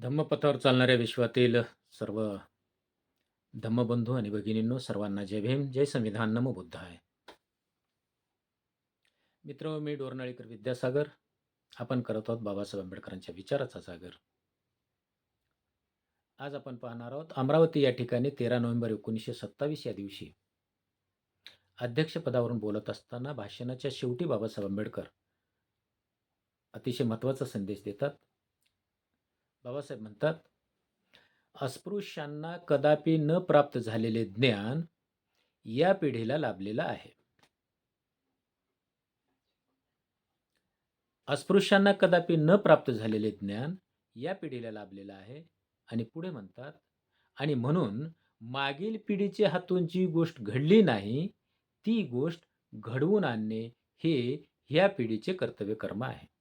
धम्मपथावर चालणाऱ्या विश्वातील सर्व धम्मबंधू आणि भगिनींनो सर्वांना जय भीम जय संविधान नम बुद्ध आहे. मित्र मी डोरनाळीकर विद्यासागर. आपण करत आहोत बाबासाहेब आंबेडकरांच्या विचाराचा सागर. आज आपण पाहणार आहोत अमरावती या ठिकाणी तेरा नोव्हेंबर एकोणीसशे सत्तावीस या दिवशी अध्यक्षपदावरून बोलत असताना भाषणाच्या शेवटी बाबासाहेब आंबेडकर अतिशय महत्त्वाचा संदेश देतात. बाबासाहेब म्हणतात अस्पृश्यांना कदापि न प्राप्त झालेले ज्ञान या पिढीला लाभलेलं आहे. अस्पृश्यांना कदापि न प्राप्त झालेले ज्ञान या पिढीला लाभलेलं आहे. आणि पुढे म्हणतात आणि म्हणून मागील पिढीच्या हातून जी गोष्ट घडली नाही ती गोष्ट घडवून आणणे हे ह्या पिढीचे कर्तव्य कर्म आहे.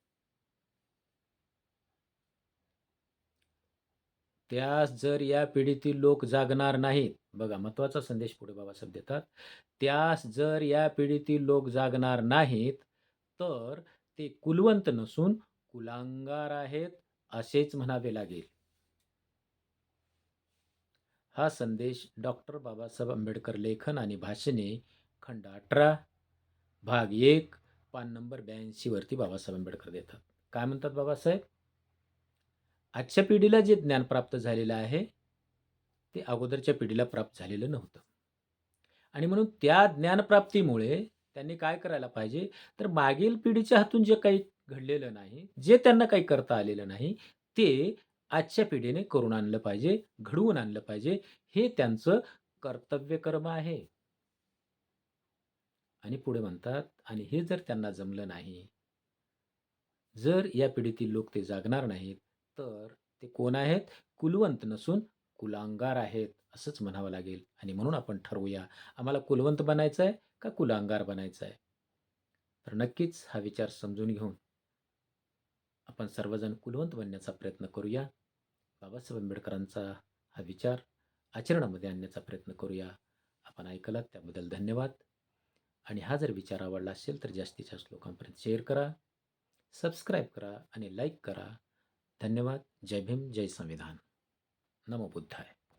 त्यास जर या पिढीतील लोक जागणार नाहीत बघा महत्त्वाचा संदेश पुढे बाबासाहेब देतात त्यास जर या पिढीतील लोक जागणार नाहीत तर ते कुलवंत नसून कुलांगार आहेत असेच म्हणावे लागेल. हा संदेश डॉक्टर बाबासाहेब आंबेडकर लेखन आणि भाषणे खंड अठरा भाग एक पान नंबर ब्याऐंशीवरती बाबासाहेब आंबेडकर देतात. काय म्हणतात बाबासाहेब? आजच्या पिढीला जे ज्ञान प्राप्त झालेलं आहे ते अगोदरच्या पिढीला प्राप्त झालेलं नव्हतं. आणि म्हणून त्या ज्ञानप्राप्तीमुळे त्यांनी काय करायला पाहिजे? तर मागील पिढीच्या हातून जे काही घडलेलं नाही जे त्यांना काही करता आलेलं नाही ते आजच्या पिढीने करून आणलं पाहिजे घडवून आणलं पाहिजे. हे त्यांचं कर्तव्य कर्म आहे. आणि पुढे म्हणतात आणि हे जर त्यांना जमलं नाही जर या पिढीतील लोक ते जागणार नाहीत तर ते कोण आहेत? कुलवंत नसून कुलांगार आहेत असंच म्हणावं लागेल. आणि म्हणून आपण ठरवूया आम्हाला कुलवंत बनायचं आहे का कुलांगार बनायचं आहे तर नक्कीच हा विचार समजून घेऊन आपण सर्वजण कुलवंत बनण्याचा प्रयत्न करूया. बाबासाहेब आंबेडकरांचा हा विचार आचरणामध्ये आणण्याचा प्रयत्न करूया. आपण ऐकलात त्याबद्दल धन्यवाद. आणि हा जर विचार आवडला असेल तर जास्तीत जास्त लोकांपर्यंत शेअर करा सबस्क्राईब करा आणि लाईक करा. धन्यवाद जय भीम जय संविधान. नमो बुद्धाय.